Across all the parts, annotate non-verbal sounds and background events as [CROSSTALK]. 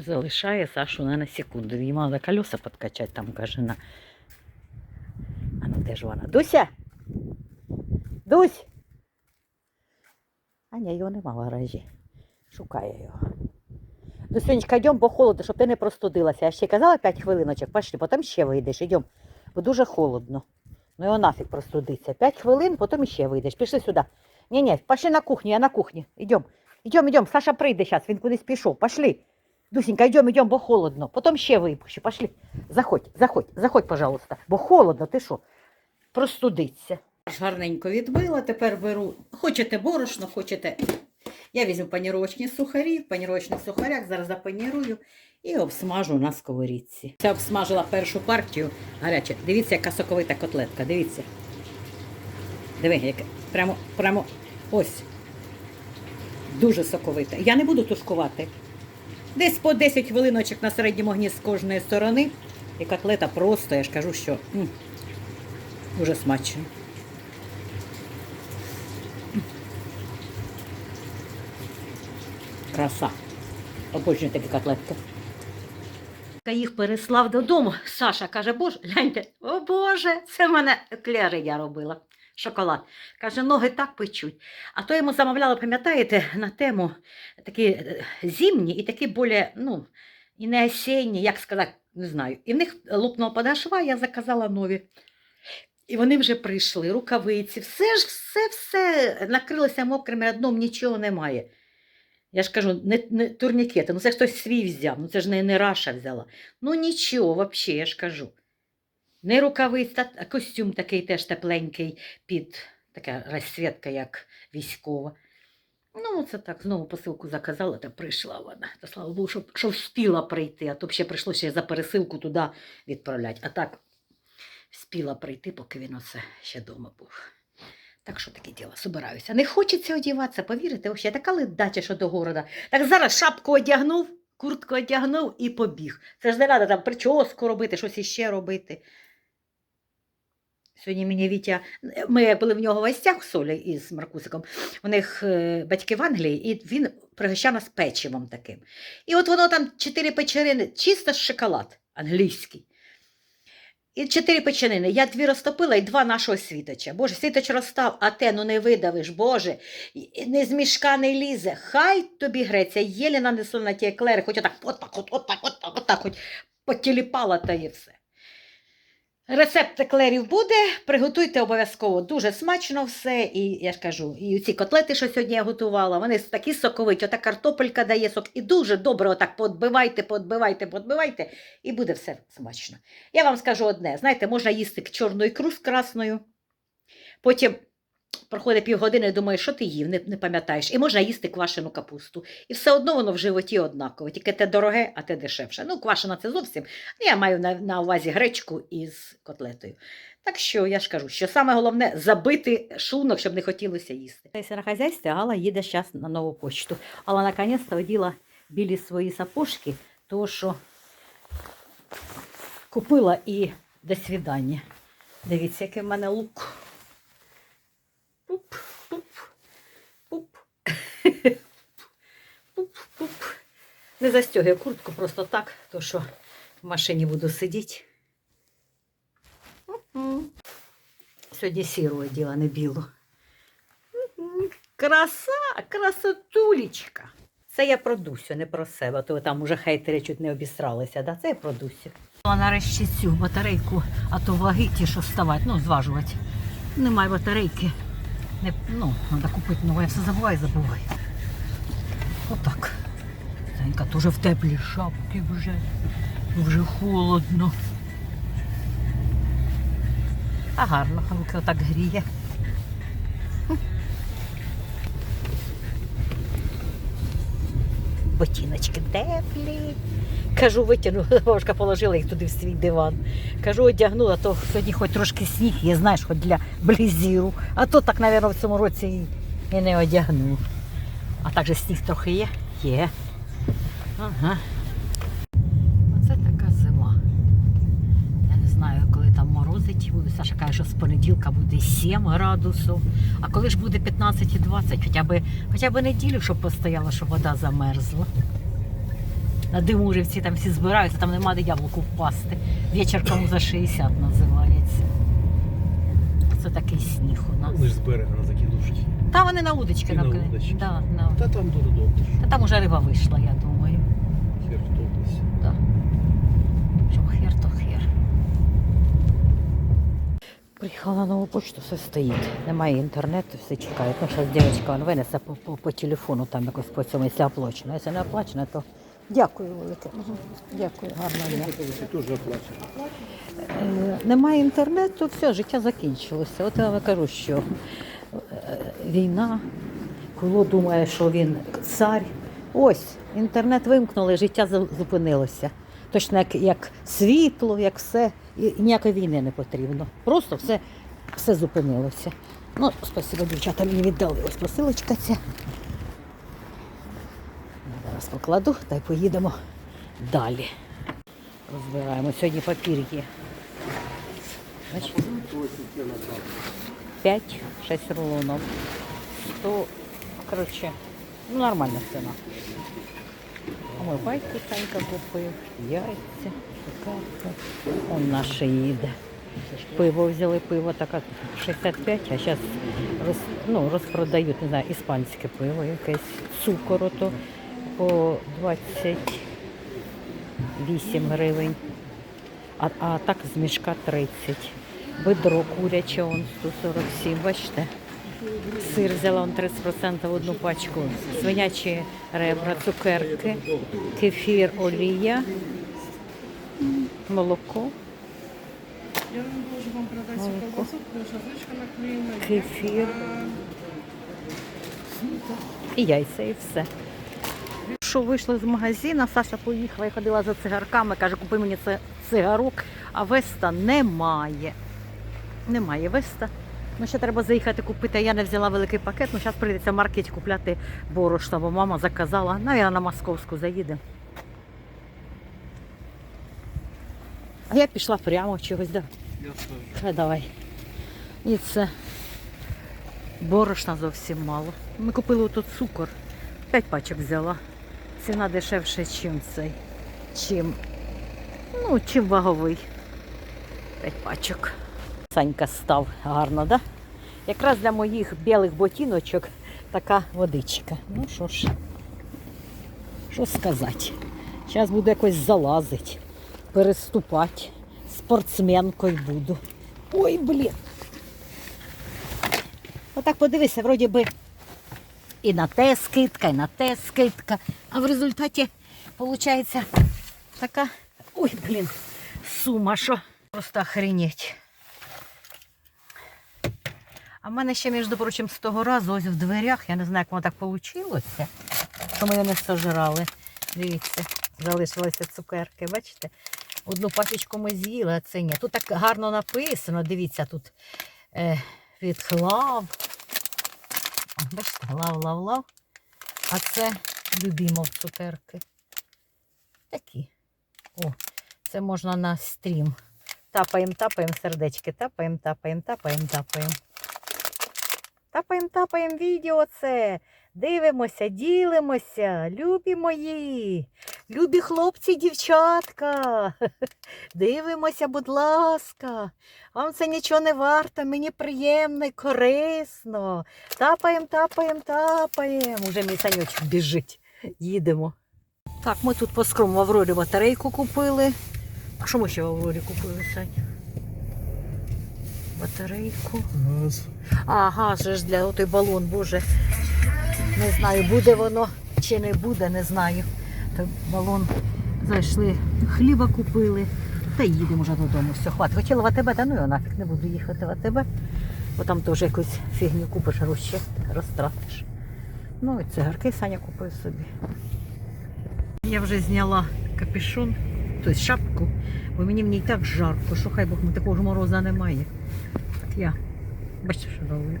Залишає Сашу на, секунду. Їй мало колеса підкачати, там каже на. А ну де ж вона? Дуся? Дусь? А ні, його нема в гаражі. Шукає його. Дусенечка, йдемо, бо холодно, щоб ти не простудилася. Я ще казала 5 хвилиночок, пошли, потім ще вийдеш, йдемо. Бо дуже холодно. Ну його нафіг простудиться. 5 хвилин, потім ще вийдеш. Пішли сюди. Ні, ні, пошли на кухню, я на кухні. Йдемо. Йдемо, йдемо. Саша прийде зараз, він кудись пішов. Пошли. Дусенька, йдемо, йдемо, бо холодно. Потім ще випущу. Пошли. Заходь, заходь, заходь, пожалуйста. Бо холодно, ти що? Простудиться. Гарненько відбила, тепер беру. Хочете борошно, хочете. Я візьму паніровочні сухарі, в паніровочних сухарях зараз запанірую і обсмажу на сковорідці. Це обсмажила першу партію гаряче. Дивіться, яка соковита котлетка. Дивіться. Диви, яка. Прямо, прямо ось. Дуже соковита. Я не буду тушкувати. Десь по 10 хвилиночок на середньому огні з кожної сторони. І котлета просто, я ж кажу, що м, дуже смачно. Краса. Обожнюю такі котлетки. Їх переслав додому. Саша каже, боже, гляньте, о Боже, це в мене еклери я робила. Шоколад. Каже, ноги так печуть. А то йому замовляла, пам'ятаєте, на тему такі е, зимні і такі більш, ну, і не осінні, як сказати, не знаю. І в них лопнула подошва, я заказала нові. І вони вже прийшли, рукавиці, все ж, все, все накрилося мокрим рядном, нічого немає. Я ж кажу, не, не турнікети, ну це ж хтось свій взяв, ну це ж не, не Раша взяла. Ну нічого, взагалі, я ж кажу. Не рукавиць, а костюм такий теж тепленький під така розсвітка, як військова. Ну, це так, знову посилку заказала, та прийшла вона. Та слава Богу, що, що вспіла прийти, а то б ще прийшлося за пересилку туди відправляти. А так вспіла прийти, поки він оце ще вдома був. Так що таке діло, собираюся. Не хочеться одягатися, повірите, взагалі, така ледача, що до города. Так зараз шапку одягнув, куртку одягнув і побіг. Це ж не треба там прическу робити, щось іще робити. Сьогодні мені Вітя, ми були в нього в гостях солі із Маркусиком. У них е, батьки в Англії, і він пригощав нас печивом таким. І от воно там чотири печерини, чисто шоколад англійський. І чотири печенини. Я дві розтопила і два нашого світоча. Боже, світоч розстав, а те ну не видавиш, Боже, не з мішка не лізе. Хай тобі греться, єлі нанесла на ті еклери, хоч отак, отак, от, отак, отак, отак, хоч потіліпала та і все. Рецепт еклерів буде, приготуйте обов'язково дуже смачно все. І я ж кажу, і ці котлети, що сьогодні я готувала, вони такі соковиті, ота картопелька дає сок, і дуже добре отак подбивайте, подбивайте, подбивайте, і буде все смачно. Я вам скажу одне: знаєте, можна їсти чорну ікру з красною, потім проходить півгодини, думаєш, що ти їв, не, не пам'ятаєш, і можна їсти квашену капусту. І все одно воно в животі однаково, тільки те дороге, а те дешевше. Ну, квашена це зовсім. Ну, Я маю на, на увазі гречку із котлетою. Так що я ж кажу, що саме головне забити шлунок, щоб не хотілося їсти. Якщо на хазяйстві, Алла їде зараз на нову почту. Алла наконець-то оділа білі свої сапожки, тому що купила і до свідання. Дивіться, який в мене лук. Пуп, пуп, пуп. Пуп, пуп. Не застягую куртку просто так, то що в машині буду сидіти. Сьогодні сіру оділа, не білу. Краса, красотулечка. Це я про Дусю, не про себе. То там уже хейтери чуть не обістралися. Да? Це я про Дусю. Нарешті цю батарейку, а то ваги ті, що вставати, ну, зважувати. Немає батарейки. Не, ну, треба купити нове, я все забуваю, забуваю. Отак. Санька теж в теплій шапці вже. Вже холодно. А гарно, коли так гріє. Ботиночки теплі. Кажу, витягнула, [LAUGHS] бабушка положила їх туди в свій диван. Кажу, одягнула, то сьогодні хоч трошки сніг є, знаєш, хоч для близіру. А то так, мабуть, в цьому році і, не одягну. А так же сніг трохи є? Є. Ага. Оце така зима. Я не знаю, коли там буде. Саша каже, що з понеділка буде 7 градусів. А коли ж буде 15 і 20, хоча б, хоча б неділю, щоб постояла, щоб вода замерзла. на Димурівці там всі збираються, там нема де яблуку впасти. Вечір кому за 60 називається. Це такий сніг у нас. Вони ж з берега на закидушки. Та вони на удочки на удочки. Да, на... Та там добре. Та там уже риба вийшла, я думаю. Хер втопився. Да. Що хер, то хер. Приїхала на нову почту, все стоїть. Немає інтернету, все чекають. Ну, зараз дівчинка винесе по, по, по телефону, там якось по цьому, якщо оплачено. Якщо не оплачено, то дякую велике. Дякую, гарного дня. Оплачено. Е, Немає інтернету, все, життя закінчилося. От я вам кажу, що е, війна, Куло думає, що він цар. Ось, інтернет вимкнули, життя зупинилося. Точно як, як світло, як все. Ніякої війни не потрібно. Просто все, все зупинилося. Ну, спасибо, дівчата, мені віддали ось посилочка ця. Зараз покладу та й поїдемо далі. Розбираємо. Сьогодні папір є. Бачите? 5, 6 рулонов. 100, короче, ну нормальна ціна. Омивайки Санька купив, яйця, цукерки. Он наше їде. Пиво взяли, пиво таке 65, а зараз роз, ну, розпродають, не знаю, іспанське пиво якесь, цукор ото по 28 гривень. А, а так з мішка 30. Бедро куряче, он 147, бачите. Сир взяла он 30% в одну пачку. Свинячі ребра, цукерки, кефір, олія, молоко, Я вам можу вам продати цю колбасу, тому наклеєна. кефір і яйця, і все. Що вийшли з магазину, Саша поїхала, я ходила за цигарками, каже, купи мені цигарок, а Веста немає. Немає Веста. Ну, ще треба заїхати купити. Я не взяла великий пакет, ну зараз прийдеться в маркеті купляти борошно, бо мама заказала. Навіть на московську заїде. А я пішла прямо чогось. Да. Я давай. І це борошна зовсім мало. Ми купили тут цукор. П'ять пачок взяла. Ціна дешевше, ніж цей. Чим, ну, чим ваговий. П'ять пачок. Санька став гарно, да? Якраз для моїх білих ботиночок така водичка. Ну що ж, що сказати. Зараз буду якось залазити, переступати. Спортсменкою буду. Ой, блін. Отак подивися, вроді би і на те скидка, і на те скидка. А в результаті виходить така. Ой, блін, сума, що просто охренеть. А в мене ще, між прочим, з того разу ось в дверях, я не знаю, як воно так вийшло, що ми не сожрали. Дивіться, залишилися цукерки, бачите? Одну пачечку ми з'їли, а це ні. Тут так гарно написано, дивіться, тут е, від хлав. Бачите, лав, лав, лав. А це любімов цукерки. Такі. О, це можна на стрім. Тапаємо, тапаємо сердечки, тапаємо, тапаємо, тапаємо, тапаємо. Тапаємо, тапаємо відео це. Дивимося, ділимося, любі мої, любі хлопці, дівчатка. [LAUGHS] Дивимося, будь ласка. Вам це нічого не варто, мені приємно і корисно. Тапаємо, тапаємо, тапаємо. Уже мій санючок біжить. Їдемо. Так, ми тут по скрому Аврорі батарейку купили. А що ми ще в Аврорі купили, Сань? Батарейку. Газ. А, газ же ж для той балон, боже. Не знаю, буде воно чи не буде, не знаю. Той балон зайшли, хліба купили. Та їдемо вже додому. Все, хватить. Хотіла в АТБ, та ну я нафіг не буду їхати в АТБ. Бо там теж якусь фігню купиш, гроші розтратиш. Ну і цигарки Саня купив собі. Я вже зняла капюшон, тобто шапку, бо мені в ній так жарко, що хай Бог такого ж мороза немає. Я Бачите, що роблю.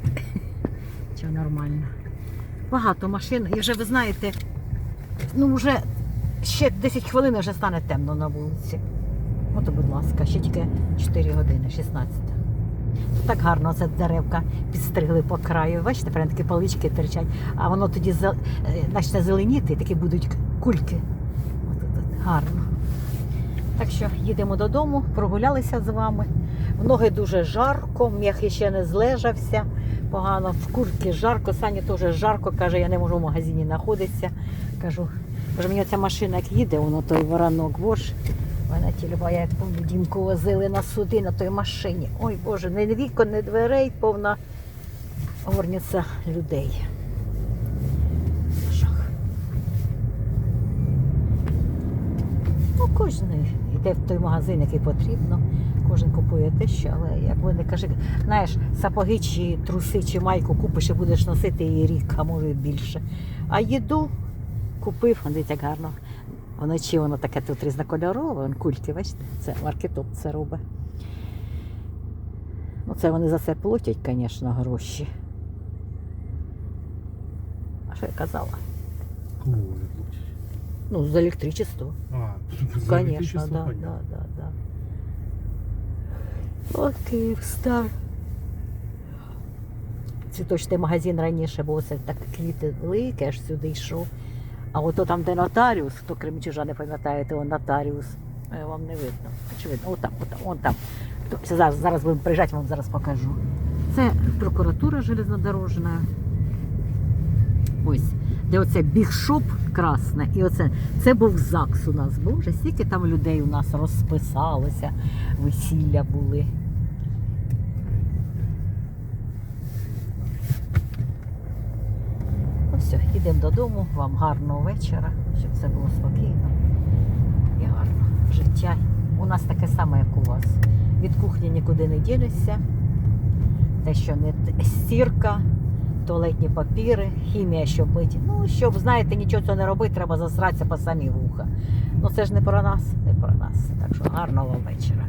Це нормально. Багато машин. І вже ви знаєте, ну вже ще 10 хвилин вже стане темно на вулиці. Ото, будь ласка, ще тільки 4 години, 16. Так гарно це деревка підстригли по краю. Бачите, прям такі палички терчать, а воно тоді почне зеленіти, і такі будуть кульки. От, от, от. Гарно. Так що їдемо додому, прогулялися з вами. В ноги дуже жарко, м'ях ще не злежався. Погано, в куртці жарко, Сані теж жарко, каже, я не можу в магазині знаходитися. Кажу, боже, мені ця машина як їде, воно той воронок, боже. Мене тілюба, я як помню, дімку возили на суди на той машині. Ой Боже, не вікон, не дверей, повна горниця людей. Ну, кожен йде в той магазин, який потрібно. Кожен купує те, що, але як вони кажуть, знаєш, сапоги чи труси, чи майку купиш і будеш носити її рік, а може більше. А їду купив, он дивіться, як гарно. Вночі воно таке тут різнокольорове, вон кульки, бачите, це маркетоп це робить. Ну, це вони за це платять, звісно, гроші. А що я казала? Кому вони платять? Ну, за електричество. А, за Конечно, електричество, да, понятно. да, да, да. От Київстар. Цвіточний магазин раніше був це так квіти великі, аж сюди йшов. А ото там, де нотаріус, хто кримчужа не пам'ятаєте, он нотаріус. Е, Вам не видно. Чи видно? Отам, отам, он там. То- це Зараз, зараз будемо приїжджати, вам зараз покажу. Це прокуратура железнодорожна. Ось, де оце бігшоп красне, і оце це був ЗАГС у нас. Боже, стільки там людей у нас розписалося, весілля були. Ну все, йдемо додому. Вам гарного вечора, щоб все було спокійно і гарно. Життя. У нас таке саме, як у вас. Від кухні нікуди не ділишся. Те, що не стірка, туалетні папіри, хімія, щоб мити. Ну, щоб, знаєте, нічого цього не робити, треба засратися по самі вуха. Ну це ж не про нас, не про нас. Так що гарного вечора.